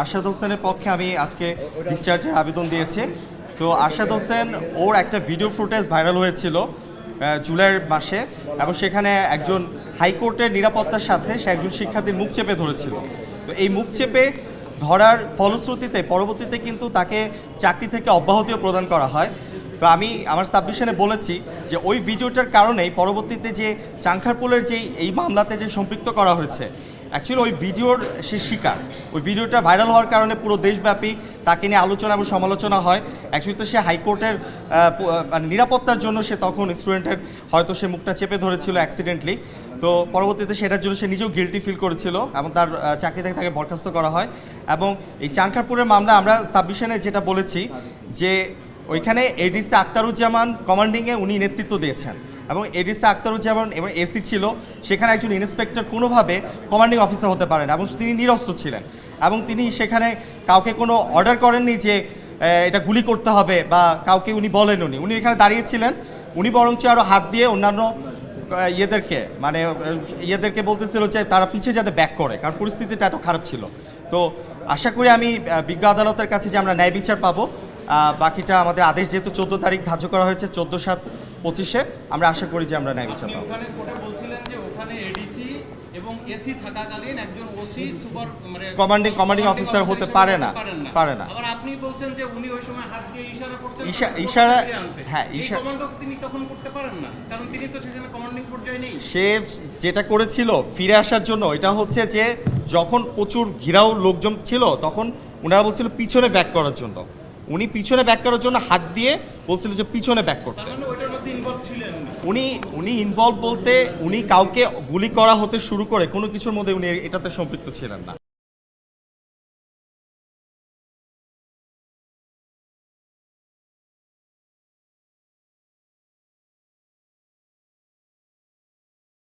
আরশাদ হোসেনের পক্ষে আমি আজকে ডিসচার্জের আবেদন দিয়েছি। তো আরশাদ হোসেন, ওর একটা ভিডিও ফুটেজ ভাইরাল হয়েছিল জুলাইয়ের মাসে, এবং সেখানে একজন হাইকোর্টের নিরাপত্তার সাথে সে একজন শিক্ষার্থীর মুখ চেপে ধরেছিল। তো এই মুখ চেপে ধরার ফলশ্রুতিতে, পরবর্তীতে কিন্তু তাকে চাকরি থেকে অব্যাহতিও প্রদান করা হয়। তো আমি আমার সাবমিশনে বলেছি যে, ওই ভিডিওটার কারণেই পরবর্তীতে যে চাংখারপুলের যে এই মামলাতে যে সম্পৃক্ত করা হয়েছে অ্যাকচুয়ালি ওই ভিডিওর সে শিকার ওই ভিডিওটা ভাইরাল হওয়ার কারণে পুরো দেশব্যাপী তাকে নিয়ে আলোচনা এবং সমালোচনা হয়। অ্যাকচুয়ালি তো সে হাইকোর্টের মানে নিরাপত্তার জন্য সে তখন স্টুডেন্টের হয়তো সে মুখটা চেপে ধরেছিল অ্যাক্সিডেন্টলি তো পরবর্তীতে সেটার জন্য সে নিজেও গিলটি ফিল করেছিল এবং তার চাকরি থেকে তাকে বরখাস্ত করা হয়। এবং এই চাংখারপুরের মামলা আমরা সাবমিশনে যেটা বলেছি যে ওইখানে এডিসি আক্তারুজ্জামান কমান্ডিংয়ে উনি নেতৃত্ব দিয়েছেন। এবং এডিসি আক্তারুজ্জামান এবং এসি ছিল, সেখানে একজন ইন্সপেক্টর কোনোভাবে কমান্ডিং অফিসার হতে পারেন এবং তিনি নিরস্ত্র ছিলেন। এবং তিনি সেখানে কাউকে কোনো অর্ডার করেননি যে এটা গুলি করতে হবে বা কাউকে উনি বলেন উনি উনি এখানে দাঁড়িয়েছিলেন উনি বরঞ্চ আরও হাত দিয়ে অন্যান্য ইয়েদেরকে মানে ইয়েদেরকে বলতেছিল যে তারা পিছিয়ে যাতে ব্যাক করে, কারণ পরিস্থিতিটা এত খারাপ ছিল। তো আশা করি আমি বিজ্ঞ আদালতের কাছে যে আমরা ন্যায় বিচার পাবো বাকিটা আমাদের আদেশ যেহেতু চোদ্দ তারিখ ধার্য করা হয়েছে, চোদ্দ সাত পঁচিশে আমরা আশা করি যে আমরা ন্যায় বিচার পাবো। মানে Commanding- commanding officer হতে পারে না, পারে না। আবার আপনি বলছেন যে উনি ওই সময় হাত দিয়ে ইশারা করছেন ইশারা- হ্যাঁ, এই তিনি তখন করতে পারেন না? কারণ তিনি তো সেখানে কমান্ডিং পর্যায়ে নেই। সে যেটা করেছিল ফিরে আসার জন্য এটা হচ্ছে যে যখন প্রচুর ঘিরাও লোকজন ছিল তখন ওনারা বলছিল পিছনে ব্যাক করার জন্য। উনি পিছনে ব্যাক করার জন্য হাত দিয়ে বলছিল যে পিছনে ব্যাক করতে। উনি উনি ইনভলভ বলতে, উনি কাউকে গুলি করা হতে শুরু করে, কোনো কিছুর মধ্যে উনি এটাতে সম্পৃক্ত ছিলেন না।